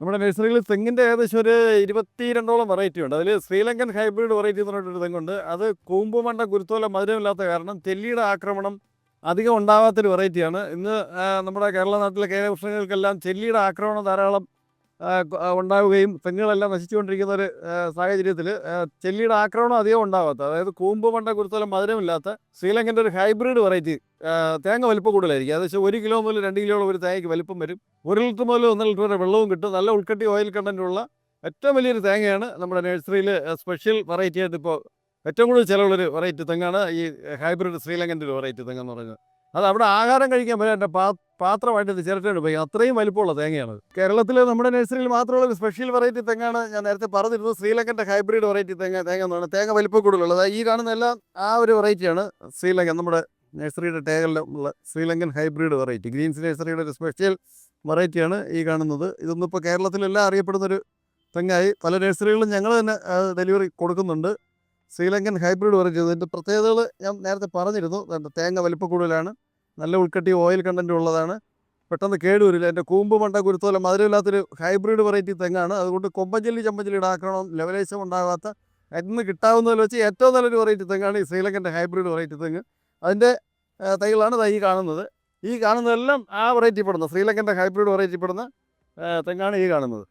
നമ്മുടെ നഴ്സറിയിൽ തെങ്ങിന്റെ ഏകദേശം ഒരു ഇരുപത്തിരണ്ടോളം വെറൈറ്റി ഉണ്ട്. അതിൽ ശ്രീലങ്കൻ ഹൈബ്രിഡ് വെറൈറ്റി എന്ന് പറഞ്ഞിട്ടൊരു തെങ്ങുണ്ട്. അത് കൂമ്പുമണ്ട കുരുത്തോല മധുരമില്ലാത്ത കാരണം തെല്ലിയുടെ ആക്രമണം അധികം ഉണ്ടാവാത്തൊരു വെറൈറ്റിയാണ് ഇന്ന് നമ്മുടെ കേരള നാട്ടിലെ കേരളകൃഷ്ണങ്ങൾക്കെല്ലാം ചെല്ലിയുടെ ആക്രമണം ധാരാളം ഉണ്ടാവുകയും തെങ്ങുകളെല്ലാം നശിച്ചുകൊണ്ടിരിക്കുന്ന ഒരു സാഹചര്യത്തിൽ ചെല്ലിയുടെ ആക്രമണം അധികം ഉണ്ടാവാത്ത അതായത് കൂമ്പ് മണ്ട കുരുത്തോലം മധുരമില്ലാത്ത ശ്രീലങ്കന്റെ ഒരു ഹൈബ്രിഡ് വെറൈറ്റി തേങ്ങ വലിപ്പം കൂടുതലായിരിക്കും. അതായത് ഒരു കിലോ മുതൽ രണ്ട് കിലോ ഒരു തേങ്ങയ്ക്ക് വലിപ്പം വരും. ഒരു ലിറ്റർ മുതൽ ഒന്നര ലിറ്റർ വരെ വെള്ളവും കിട്ടും. നല്ല ഉൾക്കട്ടി ഓയിൽ കണ്ടന്റുള്ള ഏറ്റവും വലിയൊരു തേങ്ങയാണ് നമ്മുടെ നഴ്സറിയിൽ സ്പെഷ്യൽ വെറൈറ്റി ആയിട്ട് ഇപ്പോൾ ഏറ്റവും കൂടുതൽ ചിലവുള്ളൊരു വെറൈറ്റി തെങ്ങാണ് ഈ ഹൈബ്രിഡ് ശ്രീലങ്കന്റെ ഒരു വെറൈറ്റി തെങ്ങെന്ന് പറയുന്നത്. അത് അവിടെ ആഹാരം കഴിക്കാൻ പറ്റും എന്റെ പാത്രമായിട്ട് ചിരട്ടയുണ്ട് പോയി അത്രയും വലിപ്പമുള്ള തേങ്ങയാണ്. കേരളത്തിലെ നമ്മുടെ നഴ്സറിയിൽ മാത്രമുള്ള ഒരു സ്പെഷ്യൽ വെറൈറ്റി തെങ്ങാണ് ഞാൻ നേരത്തെ പറഞ്ഞിരുന്നത്. ശ്രീലങ്കന്റെ ഹൈബ്രിഡ് വെറൈറ്റി തേങ്ങ തേങ്ങ എന്ന് പറയുന്നത് തേങ്ങ വലിപ്പം കൂടുതലുള്ളത്. ഈ കാണുന്ന എല്ലാം ആ ഒരു വെറൈറ്റിയാണ് ശ്രീലങ്കൻ നമ്മുടെ നഴ്സറിയുടെ ടേകളിലുള്ള ശ്രീലങ്കൻ ഹൈബ്രിഡ് വെറൈറ്റി ഗ്രീൻസ് നഴ്സറിയുടെ ഒരു സ്പെഷ്യൽ വെറൈറ്റിയാണ് ഈ കാണുന്നത്. ഇതൊന്നും ഇപ്പോൾ കേരളത്തിലെല്ലാം അറിയപ്പെടുന്നൊരു തെങ്ങായി പല നഴ്സറികളിലും ഞങ്ങൾ തന്നെ ഡെലിവറി കൊടുക്കുന്നുണ്ട്. ശ്രീലങ്കൻ ഹൈബ്രിഡ് വെറൈറ്റി ഇതിന്റെ പ്രത്യേകതകൾ ഞാൻ നേരത്തെ പറഞ്ഞിരുന്നു. തേങ്ങ വലിപ്പം കൂടുതലാണ്. നല്ല ഉൾക്കട്ടി ഓയിൽ കണ്ടന്റ് ഉള്ളതാണ്. പെട്ടെന്ന് കേടുവരില്ല. എന്റെ കൂമ്പ് മണ്ട കുരുത്തോല മധുരമില്ലാത്തൊരു ഹൈബ്രിഡ് വെറൈറ്റി തെങ്ങാണ്. അതുകൊണ്ട് കൊമ്പഞ്ചല്ലി ചമ്പഞ്ചല്ലിയുടെ ആക്രമണം ലെവലേശം ഉണ്ടാകാത്ത അതിന് കിട്ടാവുന്നതിൽ വെച്ച് ഏറ്റവും നല്ലൊരു വെറൈറ്റി തെങ്ങാണ് ഈ ശ്രീലങ്കന്റെ ഹൈബ്രിഡ് വെറൈറ്റി തെങ്ങ്. അതിന്റെ തൈകളാണ് തൈ കാണുന്നത്. ഈ കാണുന്നതെല്ലാം ആ വെറൈറ്റി പെടുന്ന ശ്രീലങ്കന്റെ ഹൈബ്രിഡ് വെറൈറ്റി പെടുന്ന തെങ്ങാണ് ഈ കാണുന്നത്.